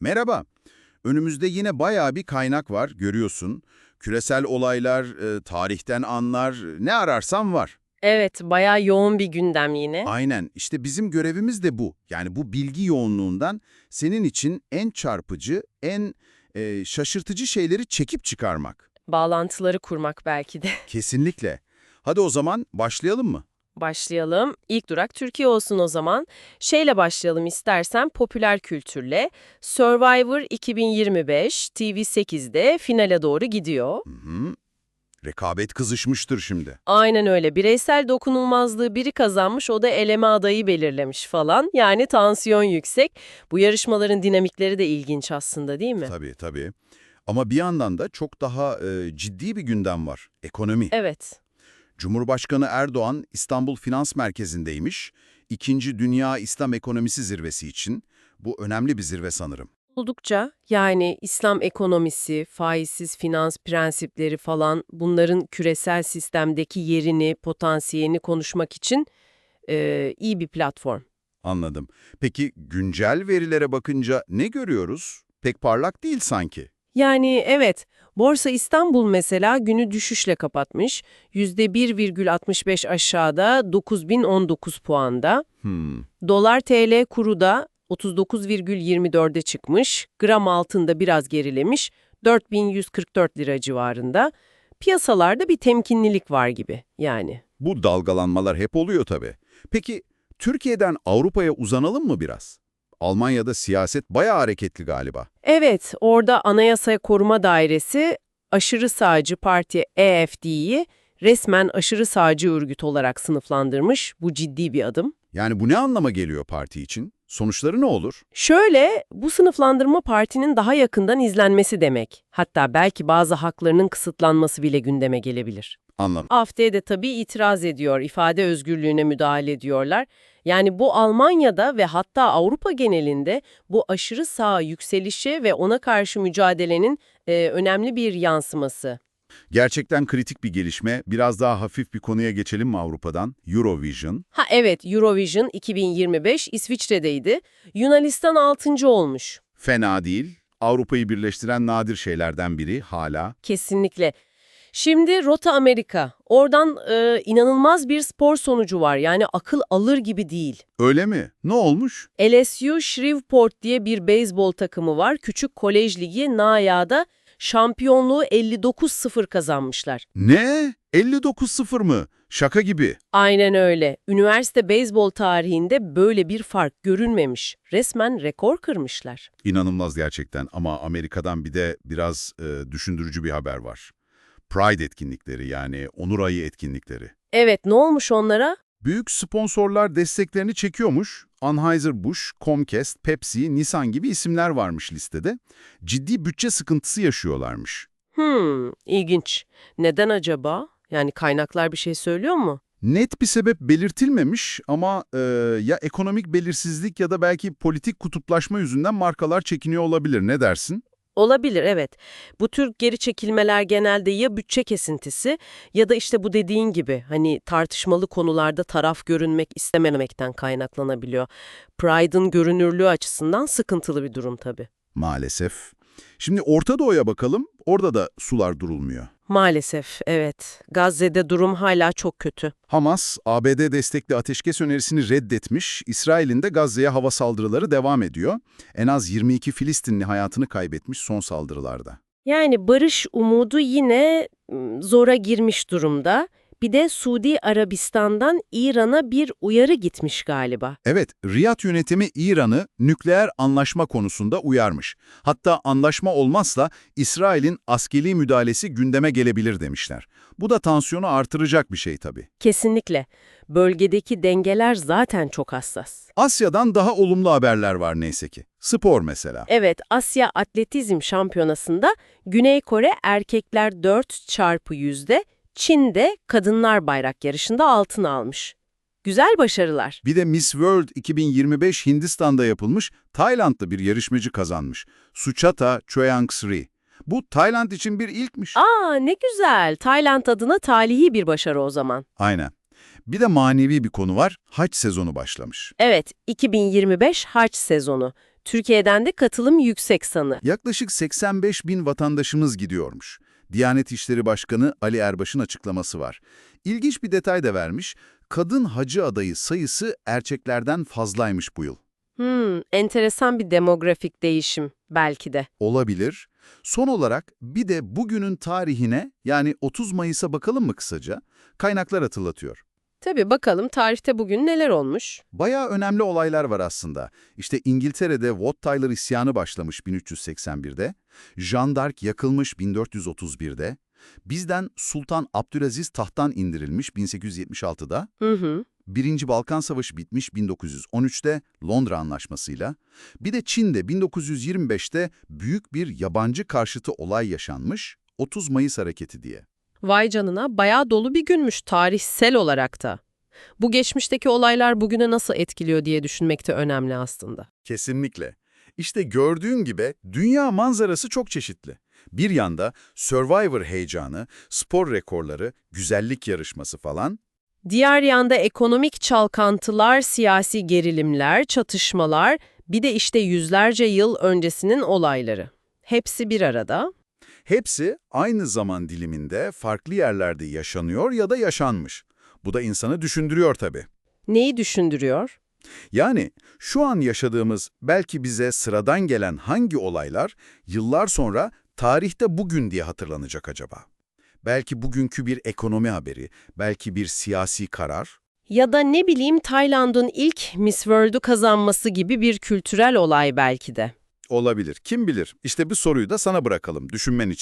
Merhaba. Önümüzde yine bayağı bir kaynak var, görüyorsun. Küresel olaylar, e, tarihten anlar, ne ararsan var. Evet, bayağı yoğun bir gündem yine. Aynen. İşte bizim görevimiz de bu. Yani bu bilgi yoğunluğundan senin için en çarpıcı, en e, şaşırtıcı şeyleri çekip çıkarmak. Bağlantıları kurmak belki de. Kesinlikle. Hadi o zaman başlayalım mı? Başlayalım. İlk durak Türkiye olsun o zaman. Şeyle başlayalım istersen popüler kültürle. Survivor 2025 TV8'de finale doğru gidiyor. Hı hı. Rekabet kızışmıştır şimdi. Aynen öyle. Bireysel dokunulmazlığı biri kazanmış, o da eleme adayı belirlemiş falan. Yani tansiyon yüksek. Bu yarışmaların dinamikleri de ilginç aslında değil mi? Tabii tabii. Ama bir yandan da çok daha e, ciddi bir gündem var. Ekonomi. Evet. Cumhurbaşkanı Erdoğan İstanbul Finans Merkezi'ndeymiş. İkinci Dünya İslam Ekonomisi Zirvesi için. Bu önemli bir zirve sanırım. Oldukça yani İslam ekonomisi, faizsiz finans prensipleri falan bunların küresel sistemdeki yerini, potansiyelini konuşmak için e, iyi bir platform. Anladım. Peki güncel verilere bakınca ne görüyoruz? Pek parlak değil sanki. Yani evet, Borsa İstanbul mesela günü düşüşle kapatmış. %1,65 aşağıda 9019 puanda. Hmm. Dolar TL kuru da 39,24'e çıkmış. Gram altında biraz gerilemiş. 4144 lira civarında. Piyasalarda bir temkinlilik var gibi yani. Bu dalgalanmalar hep oluyor tabii. Peki Türkiye'den Avrupa'ya uzanalım mı biraz? Almanya'da siyaset bayağı hareketli galiba. Evet, orada Anayasa Koruma Dairesi aşırı sağcı parti EFD'yi resmen aşırı sağcı örgüt olarak sınıflandırmış. Bu ciddi bir adım. Yani bu ne anlama geliyor parti için? Sonuçları ne olur? Şöyle, bu sınıflandırma partinin daha yakından izlenmesi demek. Hatta belki bazı haklarının kısıtlanması bile gündeme gelebilir. Anladım. AfD de tabii itiraz ediyor, ifade özgürlüğüne müdahale ediyorlar. Yani bu Almanya'da ve hatta Avrupa genelinde bu aşırı sağ yükselişi ve ona karşı mücadelenin e, önemli bir yansıması. Gerçekten kritik bir gelişme. Biraz daha hafif bir konuya geçelim mi Avrupa'dan? Eurovision. Ha evet, Eurovision 2025 İsviçre'deydi. Yunanistan 6. olmuş. Fena değil. Avrupa'yı birleştiren nadir şeylerden biri hala. Kesinlikle. Şimdi Rota Amerika. Oradan e, inanılmaz bir spor sonucu var. Yani akıl alır gibi değil. Öyle mi? Ne olmuş? LSU Shreveport diye bir beyzbol takımı var. Küçük kolej ligi NAIA'da şampiyonluğu 59-0 kazanmışlar. Ne? 59-0 mı? Şaka gibi. Aynen öyle. Üniversite beyzbol tarihinde böyle bir fark görülmemiş. Resmen rekor kırmışlar. İnanılmaz gerçekten ama Amerika'dan bir de biraz e, düşündürücü bir haber var. Pride etkinlikleri yani onur ayı etkinlikleri. Evet, ne olmuş onlara? Büyük sponsorlar desteklerini çekiyormuş. Anheuser-Busch, Comcast, Pepsi, Nissan gibi isimler varmış listede. Ciddi bütçe sıkıntısı yaşıyorlarmış. Hmm, ilginç. Neden acaba? Yani kaynaklar bir şey söylüyor mu? Net bir sebep belirtilmemiş ama e, ya ekonomik belirsizlik ya da belki politik kutuplaşma yüzünden markalar çekiniyor olabilir. Ne dersin? Olabilir evet. Bu tür geri çekilmeler genelde ya bütçe kesintisi ya da işte bu dediğin gibi hani tartışmalı konularda taraf görünmek istememekten kaynaklanabiliyor. Pride'ın görünürlüğü açısından sıkıntılı bir durum tabii. Maalesef. Şimdi Orta Doğu'ya bakalım. Orada da sular durulmuyor. Maalesef evet. Gazze'de durum hala çok kötü. Hamas, ABD destekli ateşkes önerisini reddetmiş, İsrail'in de Gazze'ye hava saldırıları devam ediyor. En az 22 Filistinli hayatını kaybetmiş son saldırılarda. Yani barış umudu yine mm, zora girmiş durumda. Bir de Suudi Arabistan'dan İran'a bir uyarı gitmiş galiba. Evet, Riyad yönetimi İran'ı nükleer anlaşma konusunda uyarmış. Hatta anlaşma olmazsa İsrail'in askeri müdahalesi gündeme gelebilir demişler. Bu da tansiyonu artıracak bir şey tabii. Kesinlikle. Bölgedeki dengeler zaten çok hassas. Asya'dan daha olumlu haberler var neyse ki. Spor mesela. Evet, Asya Atletizm Şampiyonası'nda Güney Kore erkekler 4 çarpı yüzde, Çin'de kadınlar bayrak yarışında altın almış. Güzel başarılar. Bir de Miss World 2025 Hindistan'da yapılmış, Tayland'da bir yarışmacı kazanmış. Suchata Choyangsri. Bu Tayland için bir ilkmiş. Aa ne güzel. Tayland adına talihi bir başarı o zaman. Aynen. Bir de manevi bir konu var. Haç sezonu başlamış. Evet, 2025 haç sezonu. Türkiye'den de katılım yüksek sanı. Yaklaşık 85 bin vatandaşımız gidiyormuş. Diyanet İşleri Başkanı Ali Erbaş'ın açıklaması var. İlginç bir detay da vermiş. Kadın hacı adayı sayısı erkeklerden fazlaymış bu yıl. Hmm, enteresan bir demografik değişim belki de. Olabilir. Son olarak bir de bugünün tarihine yani 30 Mayıs'a bakalım mı kısaca? Kaynaklar hatırlatıyor. Tabii bakalım tarihte bugün neler olmuş? Bayağı önemli olaylar var aslında. İşte İngiltere'de Wat Tyler isyanı başlamış 1381'de, Jeanne d'Arc yakılmış 1431'de, bizden Sultan Abdülaziz tahttan indirilmiş 1876'da, Hı hı. Birinci Balkan Savaşı bitmiş 1913'te Londra Anlaşması'yla, bir de Çin'de 1925'te büyük bir yabancı karşıtı olay yaşanmış, 30 Mayıs Hareketi diye. Vay canına bayağı dolu bir günmüş tarihsel olarak da. Bu geçmişteki olaylar bugüne nasıl etkiliyor diye düşünmek de önemli aslında. Kesinlikle. İşte gördüğün gibi dünya manzarası çok çeşitli. Bir yanda Survivor heyecanı, spor rekorları, güzellik yarışması falan. Diğer yanda ekonomik çalkantılar, siyasi gerilimler, çatışmalar, bir de işte yüzlerce yıl öncesinin olayları. Hepsi bir arada. Hepsi aynı zaman diliminde farklı yerlerde yaşanıyor ya da yaşanmış. Bu da insanı düşündürüyor tabii. Neyi düşündürüyor? Yani şu an yaşadığımız belki bize sıradan gelen hangi olaylar yıllar sonra tarihte bugün diye hatırlanacak acaba? Belki bugünkü bir ekonomi haberi, belki bir siyasi karar. Ya da ne bileyim Tayland'ın ilk Miss World'u kazanması gibi bir kültürel olay belki de. Olabilir. Kim bilir? İşte bu soruyu da sana bırakalım düşünmen için.